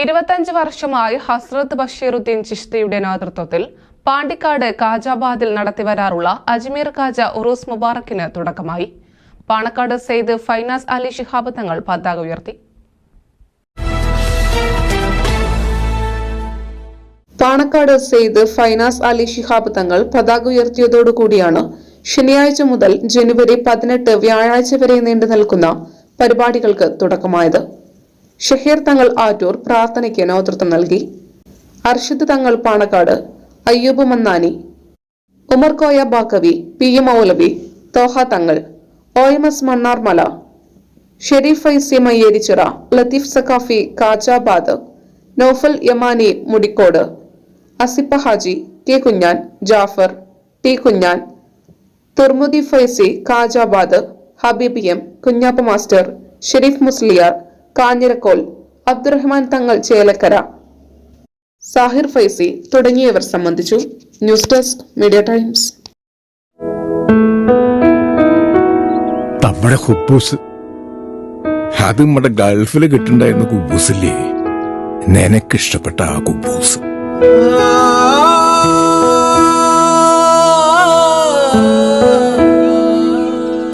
ഇരുപത്തഞ്ച് വർഷമായി ഹസ്രത്ത് ബഷീറുദ്ദീൻ ചിഷ്തിയുടെ നേതൃത്വത്തിൽ പാണ്ടിക്കാട് കാജാബാദിൽ നടത്തിവരാറുള്ള അജ്മീർ കാജ ഉറൂസ് മുബാറക്കിന് തുടക്കമായി. പാണക്കാട് സെയ്ദ് ഫൈനാസ് അലി ശിഹാബ് തങ്ങൾ പതാക ഉയർത്തി. പാണക്കാട് സെയ്ദ് ഫൈനാസ് അലി ശിഹാബ് തങ്ങൾ പതാക ഉയർത്തിയതോടുകൂടിയാണ് ശനിയാഴ്ച മുതൽ ജനുവരി പതിനെട്ട് വ്യാഴാഴ്ച വരെ നീണ്ടു നിൽക്കുന്ന പരിപാടികൾക്ക് തുടക്കമായത്. ഷഹീർ തങ്ങൾ ആറ്റൂർ പ്രാർത്ഥനയ്ക്ക് നേതൃത്വം നൽകി. Arshid Thangal Panakkad Ayyub Mannani Umar Koya Baqavi P M Moulavi Thoha Thangal O M S Mannarmala Sharif Faizy Mayyerichira Latheef Saqafi Kajabad Naufal Yamani Mudikkode Asippa Haji K Kunjan Jafar T Kunjan Thurmudi Faizy Kajabad Habeebiyam Kunjappa master Sharif Musliyar Kanjirakkol Abdurahman Thangal Chelakkara. Sahir Faizy തുടങ്ങിയവർ സംബന്ധിച്ചു. News desk media times. നമ്മുടെ ഹുബൂസ്. അത് നമ്മുടെ ഗൾഫിൽ കിട്ടുണ്ടായിരുന്ന കുബൂസില്ലേ? നിനക്കിഷ്ടപ്പെട്ട ആ കുബൂസ്.